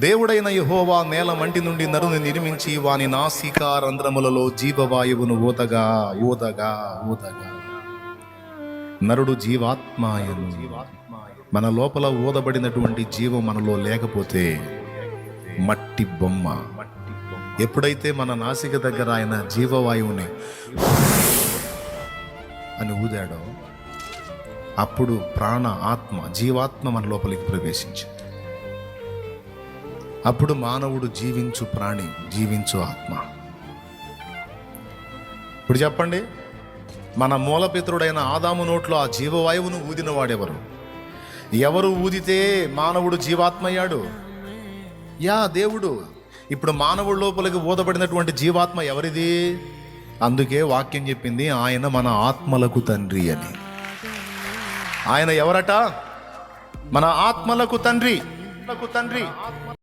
దేవుడైన యహోవా నేల మంటి నుండి నరుని నిర్మించి వాని నాసికా రంధ్రములలో జీవవాయువును ఊతగా ఊతగా ఊతగా నరుడు జీవాత్మాయను. మన లోపల ఊదబడినటువంటి జీవం మనలో లేకపోతే మట్టి బొమ్మ. ఎప్పుడైతే మన నాసిక దగ్గర ఆయన జీవవాయువుని అని ఊదాడో అప్పుడు ప్రాణ ఆత్మ జీవాత్మ మన లోపలికి ప్రవేశించింది. అప్పుడు మానవుడు జీవించు ప్రాణి జీవించు ఆత్మ. ఇప్పుడు చెప్పండి మన మూలపితరుడైన ఆదాము నోట్లో ఆ జీవవాయువును ఊదిన వాడెవరు? ఎవరు ఊదితే మానవుడు జీవాత్మయ్యాడు యా దేవుడు. ఇప్పుడు మానవుడి లోపలికి ఊదబడినటువంటి జీవాత్మ ఎవరిది? అందుకే వాక్యం చెప్పింది ఆయన మన ఆత్మలకు తండ్రి అని. ఆయన ఎవరట? మన ఆత్మలకు తండ్రి తండ్రి.